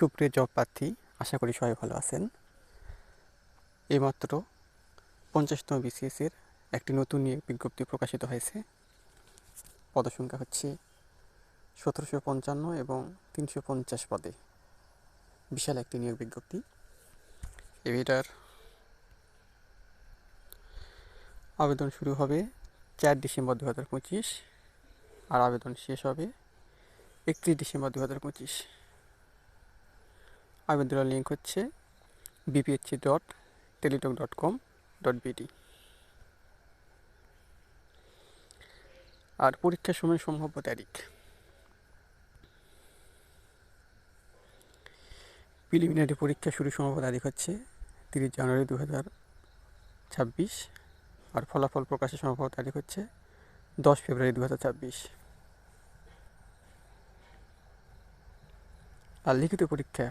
সুপ্রিয় জব প্রার্থী, আশা করি সবাই ভালো আছেন। এইমাত্র পঞ্চাশতম বিসিএসের একটি নতুন নিয়োগ বিজ্ঞপ্তি প্রকাশিত হয়েছে। পদসংখ্যা হচ্ছে সতেরোশো পঞ্চান্ন এবং তিনশো পঞ্চাশ পদে। বিশাল একটি নিয়োগ বিজ্ঞপ্তি। এটার আবেদন শুরু হবে চার ডিসেম্বর দু হাজার পঁচিশ আর আবেদন শেষ হবে একত্রিশ ডিসেম্বর দু হাজার পঁচিশ। আবেদনের লিঙ্ক হচ্ছে BPSC dot Teletalk dot com dot BD আর পরীক্ষার সময় সম্ভাব্য তারিখ। প্রিলিমিনারি পরীক্ষা শুরু সম্ভাব্য তারিখ হচ্ছে তিরিশ জানুয়ারি দু হাজার ছাব্বিশ। আর ফলাফল প্রকাশের সম্ভাব্য তারিখ হচ্ছে দশ ফেব্রুয়ারি দু হাজার ছাব্বিশ। আর লিখিত পরীক্ষা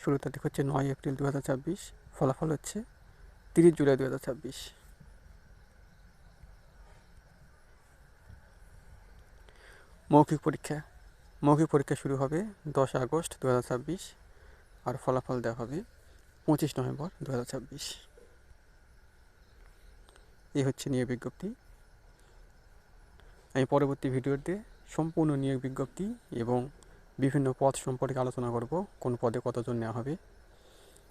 শুরু তারিখ হচ্ছে নয় এপ্রিল দু হাজার ছাব্বিশ, ফলাফল হচ্ছে তিরিশ জুলাই দু হাজার ছাব্বিশ। মৌখিক পরীক্ষা মৌখিক পরীক্ষা শুরু হবে দশ আগস্ট দু হাজার ছাব্বিশ আর ফলাফল দেওয়া হবে পঁচিশ নভেম্বর দু হাজার ছাব্বিশ। এই হচ্ছে নিয়োগ বিজ্ঞপ্তি। আমি পরবর্তী ভিডিওতে সম্পূর্ণ নিয়োগ বিজ্ঞপ্তি এবং বিভিন্ন পদ সম্পর্কে আলোচনা করব, কোন পদে কতজন নেওয়া হবে।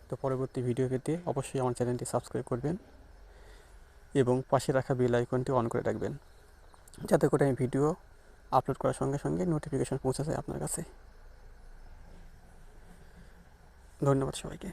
তো পরবর্তী ভিডিও পেতে অবশ্যই আমার চ্যানেলটি সাবস্ক্রাইব করবেন এবং পাশে রাখা বেল আইকনটি অন করে রাখবেন, যাতে করে আমি ভিডিও আপলোড করার সঙ্গে সঙ্গে নোটিফিকেশান পৌঁছে যায় আপনার কাছে। ধন্যবাদ সবাইকে।